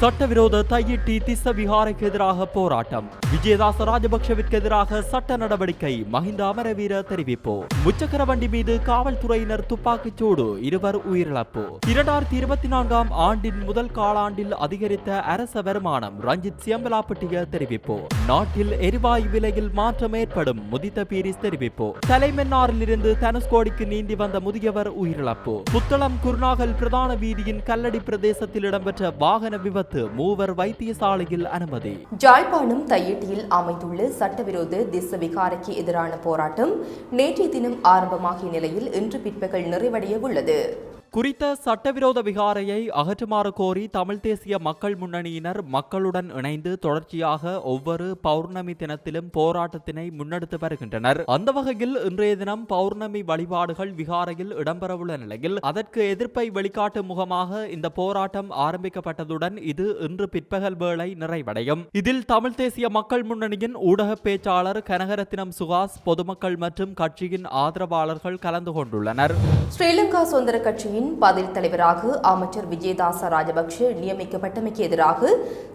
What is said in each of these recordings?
சட்டவிரோத தையிட்டி திஸ்ஸ விஹாரைக்கு எதிராக போராட்டம். விஜயதாச ராஜபக்ஷவிற்கு எதிராக சட்ட நடவடிக்கை மஹிந்த அமரவீர தெரிவிப்பு. முச்சக்கர வண்டி மீது காவல்துறையினர் துப்பாக்கிச் சூடு இருவர் உயிரிழப்பு. இரண்டாயிரத்தி இருபத்தி நான்காம் ஆண்டின் முதல் காலாண்டில் அதிகரித்த அரச வருமானம் ரஞ்சித் சியம்பலாப்பட்டிய தெரிவிப்பு. நாட்டில் எரிவாயு விலையில் மாற்றம் ஏற்படும் முதித்த பீரிஸ் தெரிவிப்பு. தலைமன்னாரில் இருந்து தனுஷ்கோடிக்கு நீந்தி வந்த முதியவர் உயிரிழப்பு. புத்தளம் குருநாகல் பிரதான வீதியின் கல்லடி பிரதேசத்தில் இடம்பெற்ற வாகன விபத்து மூவர் வைத்தியசாலையில் அனுமதி. ஜாழ்ப்பாணம் தையிட்டியில் அமைந்துள்ள சட்டவிரோத திச விகாரைக்கு எதிரான போராட்டம் நேற்றைய தினம் ஆரம்பமாகிய நிலையில் இன்று பிற்பகல் நிறைவடைய உள்ளது. குறித்த சட்டவிரோத விகாரையை அகற்றுமாறு கோரி தமிழ் தேசிய மக்கள் முன்னணியினர் மக்களுடன் இணைந்து தொடர்ச்சியாக ஒவ்வொரு பௌர்ணமி தினத்திலும் போராட்டத்தினை முன்னெடுத்து வருகின்றனர். அந்த வகையில் இன்றைய தினம் பௌர்ணமி வழிபாடுகள் விகாரையில் இடம்பெறவுள்ள நிலையில் அதற்கு எதிர்ப்பை வெளிக்காட்டும் முகமாக இந்த போராட்டம் ஆரம்பிக்கப்பட்டதுடன் இது இன்று பிற்பகல் வேளை நிறைவடையும். இதில் தமிழ் தேசிய மக்கள் முன்னணியின் ஊடக பேச்சாளர் கனகரத்தினம் சுகாஸ் பொதுமக்கள் மற்றும் கட்சியின் ஆதரவாளர்கள் கலந்து கொண்டுள்ளனர். ஸ்ரீலங்கா சுதந்திர கட்சியின் பதில் தலைவராக அமைச்சர் விஜயதாச ராஜபக்ஷ நியமிக்கப்பட்டமைக்கு எதிராக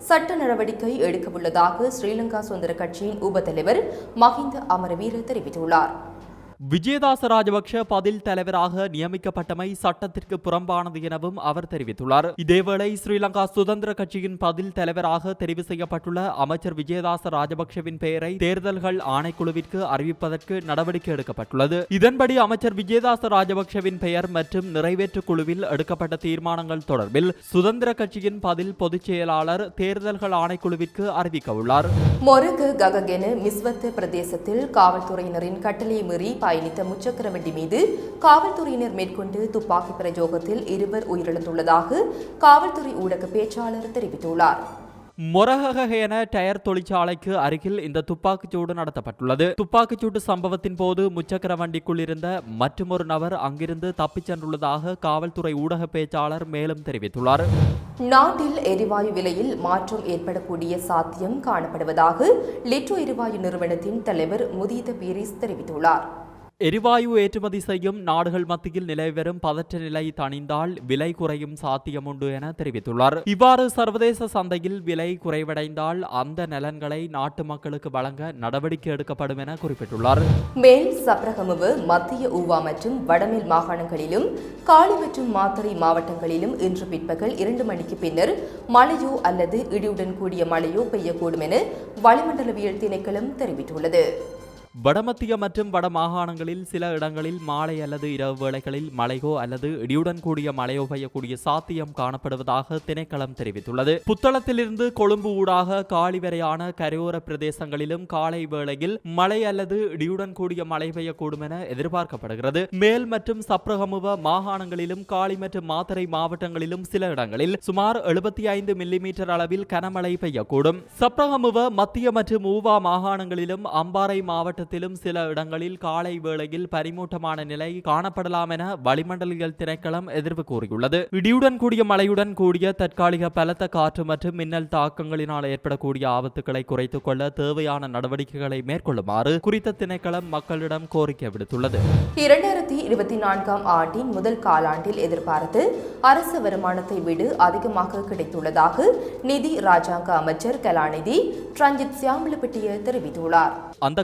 சட்ட நடவடிக்கை எடுக்கவுள்ளதாக ஸ்ரீலங்கா சுதந்திர கட்சியின் உப தலைவர் மஹிந்த அமரவீர தெரிவித்துள்ளார். விஜயதாச ராஜபக்ஷ பதில் தலைவராக நியமிக்கப்பட்டமை சட்டத்திற்கு புறம்பானது எனவும் அவர் தெரிவித்துள்ளார். இதேவேளை ஸ்ரீலங்கா சுதந்திர கட்சியின் பதில் தலைவராக தெரிவு செய்யப்பட்டுள்ள அமைச்சர் விஜயதாச ராஜபக்ஷவின் பெயரை தேர்தல்கள் ஆணைக்குழுவிற்கு அறிவிப்பதற்கு நடவடிக்கை எடுக்கப்பட்டுள்ளது. இதன்படி அமைச்சர் விஜயதாச ராஜபக்ஷவின் பெயர் மற்றும் நிறைவேற்று குழுவில் எடுக்கப்பட்ட தீர்மானங்கள் தொடர்பில் சுதந்திர கட்சியின் பதில் பொதுச் செயலாளர் தேர்தல்கள் ஆணைக்குழுவிற்கு அறிவிக்க உள்ளார். மொருகு கககென மிஸ்வத்து பிரதேசத்தில் காவல்துறையினரின் கட்டளை மீறி பயணித்த முச்சக்கர வண்டி மீது காவல்துறையினர் மேற்கொண்டு துப்பாக்கி பிரயோகத்தில் இருவர் உயிரிழந்துள்ளதாக காவல்துறை ஊடக பேச்சாளர் தெரிவித்துள்ளார். மொரககேன டயர் தொழிற்சாலைக்கு அருகில் இந்த துப்பாக்கிச்சூடு நடத்தப்பட்டுள்ளது. துப்பாக்கிச்சூடு சம்பவத்தின் போது முச்சக்கர வண்டிக்குள் இருந்த மற்றொரு நபர் அங்கிருந்து தப்பிச் சென்றுள்ளதாக காவல்துறை ஊடக பேச்சாளர் மேலும் தெரிவித்துள்ளார். நாட்டில் எரிவாயு விலையில் மாற்றம் ஏற்படக்கூடிய சாத்தியம் காணப்படுவதாக லிட்ரோ எரிவாயு நிறுவனத்தின் தலைவர் முதித பீரிஸ் தெரிவித்துள்ளார். எரிவாயு ஏற்றுமதி செய்யும் நாடுகள் மத்தியில் நிலவி வரும் பதற்ற நிலை தணிந்தால் விலை குறையும் சாத்தியமுண்டு என தெரிவித்துள்ளார். இவ்வாறு சர்வதேச சந்தையில் விலை குறைவடைந்தால் அந்த நலன்களை நாட்டு மக்களுக்கு வழங்க நடவடிக்கை எடுக்கப்படும் என குறிப்பிட்டுள்ளார். மேல் சப்ரகமுவு மத்திய ஊவா மற்றும் வடமேல் மாகாணங்களிலும் காலி மற்றும் மாத்தறை மாவட்டங்களிலும் இன்று பிற்பகல் இரண்டு மணிக்கு பின்னர் மழையோ அல்லது இடியுடன் கூடிய மழையோ பெய்யக்கூடும் என வளிமண்டலவியல் திணைக்களம் தெரிவித்துள்ளது. வடமத்திய மற்றும் வட மாகாணங்களில் சில இடங்களில் மாலை அல்லது இரவு வேளைகளில் மழையோ அல்லது இடியுடன் கூடிய மழையோ பெய்யக்கூடிய சாத்தியம் காணப்படுவதாக திணைக்களம் தெரிவித்துள்ளது. புத்தளத்திலிருந்து கொழும்பு ஊடாக காலி வரையான கரையோர பிரதேசங்களிலும் காலை வேளையில் மழை அல்லது இடியுடன் கூடிய மழை பெய்யக்கூடும் என எதிர்பார்க்கப்படுகிறது. மேல் மற்றும் சப்ரகமுவ மாகாணங்களிலும் காலி மற்றும் மாத்தறை மாவட்டங்களிலும் சில இடங்களில் சுமார் எழுபத்தி ஐந்து மில்லிமீட்டர் அளவில் கனமழை பெய்யக்கூடும். சப்ரகமுவ மத்திய மற்றும் ஊவா மாகாணங்களிலும் அம்பாறை மாவட்ட மாவட்டத்திலும் சில இடங்களில் காலை வேளையில் பனிமூட்டமான நிலை காணப்படலாம் என வளிமண்டலியல் திணைக்களம் எதிர்ப்பு கூறியுள்ளது. இடியுடன் கூடிய மழையுடன் கூடிய தற்காலிக பலத்த காற்று மற்றும் மின்னல் தாக்கங்களினால் ஏற்படக்கூடிய ஆபத்துக்களை குறைத்துக் கொள்ள தேவையான நடவடிக்கைகளை மேற்கொள்ளுமாறு குறித்த திணைக்களம் மக்களிடம் கோரிக்கை விடுத்துள்ளது. இரண்டாயிரத்தி இருபத்தி நான்காம் ஆண்டின் முதல் காலாண்டில் எதிர்பார்த்து அரசு வருமானத்தை விட அதிகமாக கிடைத்துள்ளதாக நிதி ராஜாங்க அமைச்சர் கலாநிதி ரஞ்சித் சியாமலப்பட்டிய தெரிவித்துள்ளார். அந்த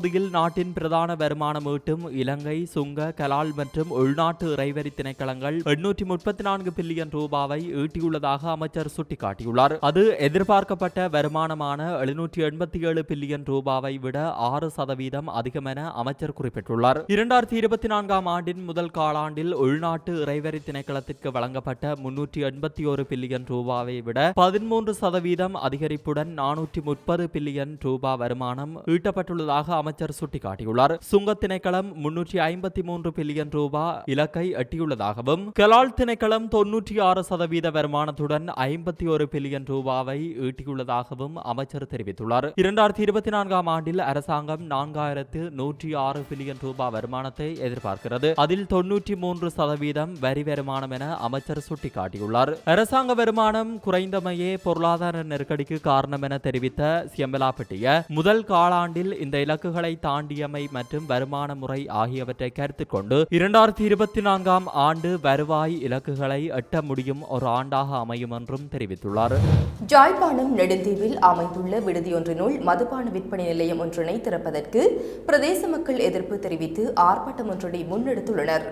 பகுதியில் நாட்டின் பிரதான வருமானம் ஈட்டும் இலங்கை சுங்க கலால் மற்றும் உள்நாட்டு இறைவரி திணைக்களங்கள் எண்ணூற்றி முப்பத்தி நான்கு பில்லியன் ரூபாவை ஈட்டியுள்ளதாக அமைச்சர் சுட்டிக்காட்டியுள்ளார். அது எதிர்பார்க்கப்பட்ட வருமானமான எழுநூற்றி எண்பத்தி ஏழு பில்லியன் ரூபாவை விட ஆறு சதவீதம் அதிகம் என அமைச்சர் குறிப்பிட்டுள்ளார். இரண்டாயிரத்தி இருபத்தி நான்காம் ஆண்டின் முதல் காலாண்டில் உள்நாட்டு இறைவரி திணைக்களத்திற்கு வழங்கப்பட்ட முன்னூற்றி எண்பத்தி ஒரு பில்லியன் ரூபாவை விட பதிமூன்று சதவீதம் அதிகரிப்புடன் நானூற்றி முப்பது பில்லியன் ரூபாய் வருமானம் ஈட்டப்பட்டுள்ளதாக அமைச்சர் அமைச்சர் சுட்டிக்காட்டியுள்ளார். சுங்க திணைக்களம் முன்னூற்றி ஐம்பத்தி மூன்று பில்லியன் ரூபாய் இலக்கை எட்டியுள்ளதாகவும் கலால் திணைக்களம் தொன்னூற்றி ஆறு சதவீத வருமானத்துடன் ஐம்பத்தி ஒரு பில்லியன் ரூபாவை ஈட்டியுள்ளதாகவும் அமைச்சர் தெரிவித்துள்ளார். இரண்டாயிரத்தி இருபத்தி நான்காம் ஆண்டில் அரசாங்கம் நான்காயிரத்து நூற்றி ஆறு பில்லியன் ரூபாய் வருமானத்தை எதிர்பார்க்கிறது. அதில் தொன்னூற்றி மூன்று சதவீதம் வரி வருமானம் என அமைச்சர் சுட்டிக்காட்டியுள்ளார். அரசாங்க வருமானம் குறைந்தமையே பொருளாதார நெருக்கடிக்கு காரணம் என தெரிவித்த சியம்பலாப்பட்டிய முதல் காலாண்டில் இந்த இலக்குகள் தாண்டியமை மற்றும் வருமான முறை ஆகியவற்றை கருத்தில் கொண்டு இரண்டாயிரத்தி இருபத்தி நான்காம் ஆண்டு வருவாய் இலக்குகளை எட்ட முடியும் ஒரு ஆண்டாக அமையும் என்றும் தெரிவித்துள்ளார். ஜாழ்ப்பாணம் நெடுந்தீவில் அமைந்துள்ள விடுதியொன்றினுள் மதுபான விற்பனை நிலையம் ஒன்றினை திறப்பதற்கு பிரதேச மக்கள் எதிர்ப்பு தெரிவித்து ஆர்ப்பாட்டம் ஒன்றினை முன்னெடுத்துள்ளனர்.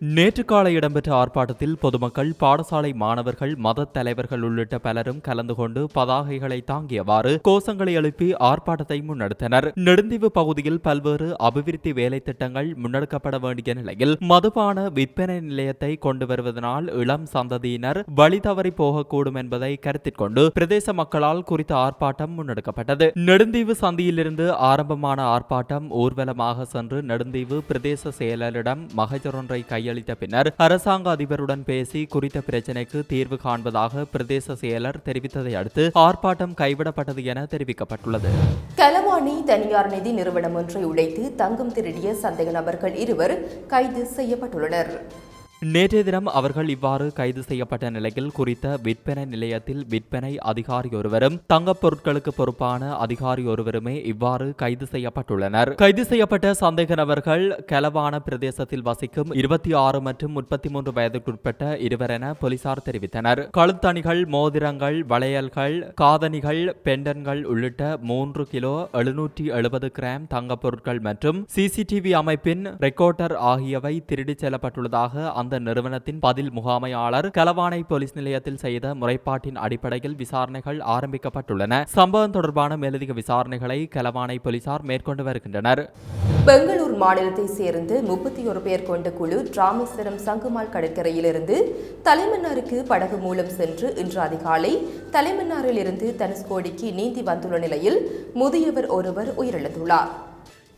நேற்று காலை இடம்பெற்ற ஆர்ப்பாட்டத்தில் பொதுமக்கள் பாடசாலை மாணவர்கள் மத தலைவர்கள் உள்ளிட்ட பலரும் கலந்து கொண்டு பதாகைகளை தாங்கியவாறு கோஷங்களை எழுப்பி ஆர்ப்பாட்டத்தை முன்னெடுத்தனர். நெடுந்தீவு பகுதியில் பல்வேறு அபிவிருத்தி வேலை திட்டங்கள் முன்னெடுக்கப்பட வேண்டிய நிலையில் மதுபான விற்பனை நிலையத்தை கொண்டு வருவதனால் இளம் சந்ததியினர் வழி தவறி போகக்கூடும் என்பதை கருத்தில் கொண்டு பிரதேச மக்களால் குறித்த ஆர்ப்பாட்டம் முன்னெடுக்கப்பட்டது. நெடுந்தீவு சந்தியிலிருந்து ஆரம்பமான ஆர்ப்பாட்டம் ஊர்வலமாக சென்று நெடுந்தீவு பிரதேச செயலரிடம் மகஜரொன்றை கையளித்த பின்னர் அரசாங்க அதிபருடன் பேசி குறித்த பிரச்சினைக்கு தீர்வு காண்பதாக பிரதேச செயலர் தெரிவித்ததை அடுத்து ஆர்ப்பாட்டம் கைவிடப்பட்டது என தெரிவிக்கப்பட்டுள்ளது. கலவாணி தனியார் நிதி நிறுவனம் ஒன்றை உடைத்து தங்கம் திருடிய சந்தேக நபர்கள் இருவர் கைது செய்யப்பட்டுள்ளனர். நேற்றைய தினம் அவர்கள் இவ்வாறு கைது செய்யப்பட்ட நிலையில் குறித்த விற்பனை நிலையத்தில் விற்பனை அதிகாரி ஒருவரும் தங்கப் பொருட்களுக்கு பொறுப்பான அதிகாரி ஒருவருமே இவ்வாறு கைது செய்யப்பட்டுள்ளனர். கைது செய்யப்பட்ட சந்தேக நபர்கள் கலவான பிரதேசத்தில் வசிக்கும் இருபத்தி ஆறு மற்றும் முப்பத்தி மூன்று வயதுக்குட்பட்ட இருவர் என போலீசார் தெரிவித்தனர். கழுத்தணிகள் மோதிரங்கள் வளையல்கள் காதணிகள் பெண்டன்கள் உள்ளிட்ட மூன்று கிலோ எழுநூற்றி எழுபது கிராம் தங்கப் பொருட்கள் மற்றும் சிசிடிவி அமைப்பின் ரெக்கார்டர் ஆகியவை திருடிச் செல்லப்பட்டுள்ளதாக அந்த நிறுவனத்தின் பதில் முகாமையாளர் கலவானை போலீஸ் நிலையத்தில் செய்த முறைப்பாட்டின் அடிப்படையில் விசாரணைகள் ஆரம்பிக்கப்பட்டுள்ளன. சம்பவம் தொடர்பான மேலதிக விசாரணைகளை கலவானை போலீசார் மேற்கொண்டு வருகின்றனர். பெங்களூர் மாநிலத்தை சேர்ந்து முப்பத்தி ஒரு பேர் கொண்ட குழு ராமேஸ்வரம் சங்குமால் கடற்கரையிலிருந்து தலைமன்னாருக்கு படகு மூலம் சென்று இன்று அதிகாலை தலைமன்னாரிலிருந்து தனுஷ்கோடிக்கு நீந்தி வந்துள்ள நிலையில் முதியவர் ஒருவர் உயிரிழந்துள்ளார்.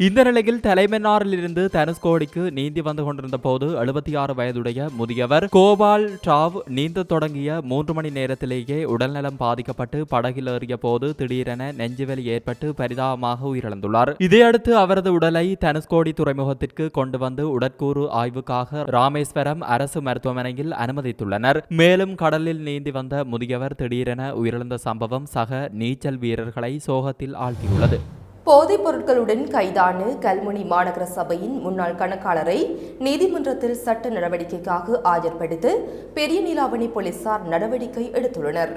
இந்த நிலையில் தலைமன்னாரிலிருந்து தனுஷ்கோடிக்கு நீந்தி வந்து கொண்டிருந்த போது எழுபத்தி ஆறு வயதுடைய முதியவர் கோபால் டாவ் நீந்த தொடங்கிய மூன்று மணி நேரத்திலேயே உடல்நலம் பாதிக்கப்பட்டு படகில் ஏறிய போது திடீரென நெஞ்சுவலி ஏற்பட்டு பரிதாபமாக உயிரிழந்துள்ளார். இதையடுத்து அவரது உடலை தனுஷ்கோடி துறைமுகத்திற்கு கொண்டு வந்து உடற்கூறு ஆய்வுக்காக ராமேஸ்வரம் அரசு மருத்துவமனையில் அனுமதித்துள்ளனர். மேலும் கடலில் நீந்தி வந்த முதியவர் திடீரென உயிரிழந்த சம்பவம் சக நீச்சல் வீரர்களை சோகத்தில் ஆழ்த்தியுள்ளது. போதைப் பொருட்களுடன் கைதான கல்முனை மாநகர சபையின் முன்னாள் கணக்காளரை நீதிமன்றத்தில் சட்ட நடவடிக்கைக்காக ஆஜர்படுத்த பெரிய நீலாவணி போலீசார் நடவடிக்கை எடுத்துள்ளனர்.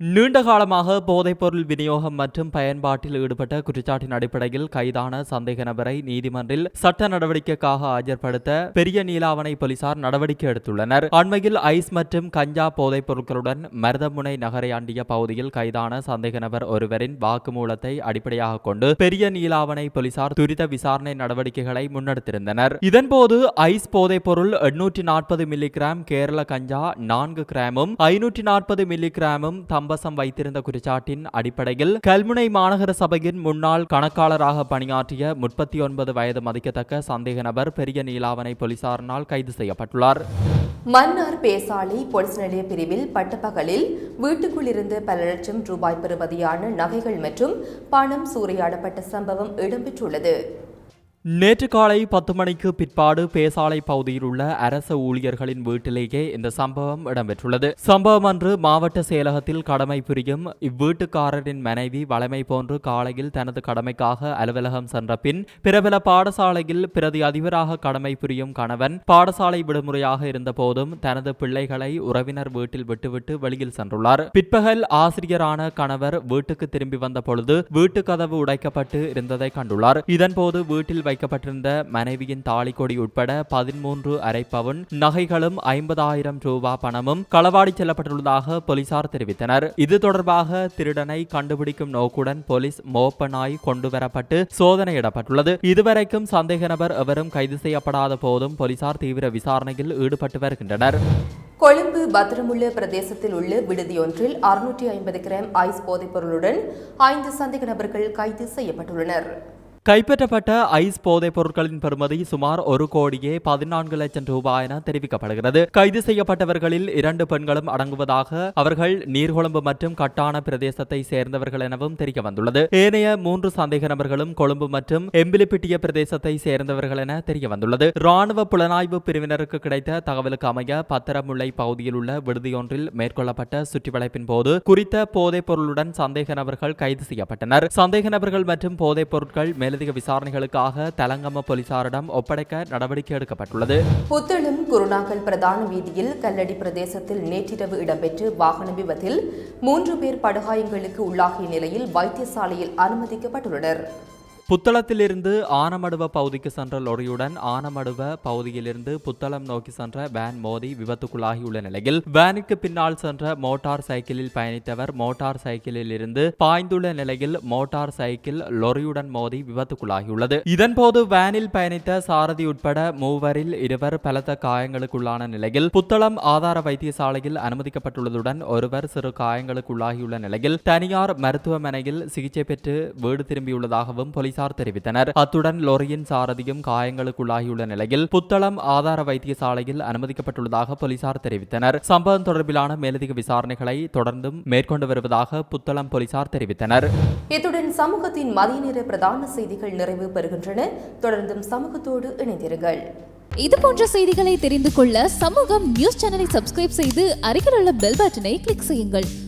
நீண்ட காலமாக போதைப்பொருள் விநியோகம் மற்றும் பயன்பாட்டில் ஈடுபட்ட குற்றச்சாட்டின் அடிப்படையில் கைதான சந்தேக நபரை நீதிமன்றில் சட்ட நடவடிக்கைக்காக ஆஜர்படுத்த பெரிய நீலாவணை போலீசார் நடவடிக்கை எடுத்துள்ளனர். அண்மையில் ஐஸ் மற்றும் கஞ்சா போதைப் பொருட்களுடன் மருதமுனை நகரை அண்டிய பகுதியில் கைதான சந்தேக நபர் ஒருவரின் வாக்குமூலத்தை அடிப்படையாக கொண்டு பெரிய நீலாவணை போலீசார் துரித விசாரணை நடவடிக்கைகளை முன்னெடுத்திருந்தனர். இதன்போது ஐஸ் போதைப் பொருள் எண்ணூற்றி நாற்பது மில்லிகிராம் கேரள கஞ்சா நான்கு கிராமும் ஐநூற்றி நாற்பது மில்லிகிராமும் தம்பசம் வைத்திருந்த குற்றச்சாட்டின் அடிப்படையில் கல்முனை மாநகர சபையின் முன்னாள் கணக்காளராக பணியாற்றிய முப்பத்தி ஒன்பது வயது மதிக்கத்தக்க சந்தேக நபர் பெரிய நீலாவனை போலீசாரினால் கைது செய்யப்பட்டுள்ளார். மன்னார் பேசாளி பொலிஸ் நிலைய பிரிவில் பட்டப்பகலில் வீட்டுக்குள் இருந்து பல லட்சம் ரூபாய் பெறுமதியான நகைகள் மற்றும் பணம் சூறையாடப்பட்ட சம்பவம் இடம்பெற்றுள்ளது. நேற்று காலை பத்து மணிக்கு பிற்பாடு பேசாலை பகுதியில் உள்ள அரச ஊழியர்களின் வீட்டிலேயே இந்த சம்பவம் இடம்பெற்றுள்ளது. சம்பவம் அன்று மாவட்ட செயலகத்தில் கடமை புரியும் இவ்வீட்டுக்காரரின் மனைவி வளமை போன்று காலையில் தனது கடமைக்காக அலுவலகம் சென்ற பின் பிரபல பாடசாலையில் பிரதி அதிபராக கடமை புரியும் கணவன் பாடசாலை விடுமுறையாக இருந்த போதும் தனது பிள்ளைகளை உறவினர் வீட்டில் விட்டுவிட்டு வெளியில் சென்றுள்ளார். பிற்பகல் ஆசிரியரான கணவர் வீட்டுக்கு திரும்பி வந்த பொழுது வீட்டு கதவு உடைக்கப்பட்டு இருந்ததை கண்டுள்ளார். இதன்போது வீட்டில் வைக்கப்பட்டிருந்த மனைவியின் தாலிக்கொடி உட்பட பதிமூன்று அரை பவுன் நகைகளும் ஐம்பதாயிரம் ரூபா பணமும் களவாடி செல்லப்பட்டுள்ளதாக போலீசார் தெரிவித்தனர். இது தொடர்பாக திருடனை கண்டுபிடிக்கும் நோக்குடன் போலீஸ் மோப்ப நாய் கொண்டு வரப்பட்டு சோதனையிடப்பட்டுள்ளது. இதுவரைக்கும் சந்தேக நபர் எவரும் கைது செய்யப்படாத போதும் போலீசார் தீவிர விசாரணையில் ஈடுபட்டு வருகின்றனர். கொழும்பு பத்திரமுள்ள பிரதேசத்தில் உள்ள விடுதியொன்றில் அறுநூற்றி ஐம்பது கிராம் ஐஸ் போதைப் பொருளுடன் ஐந்து சந்தேக நபர்கள் கைது செய்யப்பட்டுள்ளனர். கைப்பற்றப்பட்ட ஐஸ் போதைப் பொருட்களின் பெறுமதி சுமார் ஒரு கோடியே பதினான்கு லட்சம் ரூபாய் என தெரிவிக்கப்படுகிறது. கைது செய்யப்பட்டவர்களில் இரண்டு பெண்களும் அடங்குவதாக அவர்கள் நீர்கொழும்பு மற்றும் கட்டான பிரதேசத்தை சேர்ந்தவர்கள் எனவும் தெரிய வந்துள்ளது. ஏனைய மூன்று சந்தேக நபர்களும் கொழும்பு மற்றும் எம்பிலிப்பிட்டிய பிரதேசத்தை சேர்ந்தவர்கள் என தெரிய வந்துள்ளது. ராணுவ புலனாய்வு பிரிவினருக்கு கிடைத்த தகவலுக்கு அமைய பத்திரமுல்லை பகுதியில் உள்ள விடுதியொன்றில் மேற்கொள்ளப்பட்ட சுற்றிவளைப்பின் போது குறித்த போதைப் பொருளுடன் சந்தேக நபர்கள் கைது செய்யப்பட்டனர். சந்தேக நபர்கள் மற்றும் போதைப் பொருட்கள் மேலதிக விசாரணைகளுக்காக தலங்கம போலீசாரிடம் ஒப்படைக்க நடவடிக்கை எடுக்கப்பட்டுள்ளது. புத்தளம் குருநாகல் பிரதான வீதியில் கல்லடி பிரதேசத்தில் நேற்றிரவு இடம்பெற்ற வாகன விபத்தில் மூன்று பேர் படுகாயங்களுக்கு உள்ளாகிய நிலையில் வைத்தியசாலையில் அனுமதிக்கப்பட்டுள்ளனர். புத்தளத்திலிருந்து ஆனமடுவ பகுதிக்கு சென்ற லொரியுடன் ஆனமடுவ பகுதியிலிருந்து புத்தளம் நோக்கி சென்ற வேன் மோதி விபத்துக்குள்ளாகியுள்ள நிலையில் வேனுக்கு பின்னால் சென்ற மோட்டார் சைக்கிளில் பயணித்தவர் மோட்டார் சைக்கிளில் இருந்து பாய்ந்துள்ள நிலையில் மோட்டார் சைக்கிள் லொரியுடன் மோதி விபத்துக்குள்ளாகியுள்ளது இதன்போது வேனில் பயணித்த சாரதி உட்பட மூவரில் இருவர் பலத்த காயங்களுக்குள்ளான நிலையில் புத்தளம் ஆதார வைத்தியசாலையில் அனுமதிக்கப்பட்டுள்ளதுடன் ஒருவர் சிறு காயங்களுக்குள்ளாகியுள்ள நிலையில் தனியார் மருத்துவமனையில் சிகிச்சை பெற்று வீடு திரும்பியுள்ளதாகவும் போலீசார் தெரிவித்தனர். அத்துடன் லொரியின் சாரதியும் காயங்களுக்குள்ளாகியுள்ள நிலையில் புத்தளம் ஆதார வைத்தியசாலையில் அனுமதிக்கப்பட்டுள்ளதாக போலீசார் தெரிவித்தனர். சம்பவம் தொடர்பிலான மேலதிக விசாரணைகளை தொடர்ந்தும் மேற்கொண்டு வருவதாக புத்தளம் போலீசார் தெரிவித்தனர். இத்துடன் சமூகத்தின் மதிய நேர பிரதான செய்திகள் நிறைவு பெறுகின்றன. தொடர்ந்தும் சமூகத்தோடு இணைந்திருங்கள். இது போன்ற செய்திகளை தெரிந்து கொள்ள சமூகம் நியூஸ் சேனலை சப்ஸ்கிரைப் செய்து அருகில் உள்ள பெல் பட்டனை கிளிக் செய்யுங்கள்.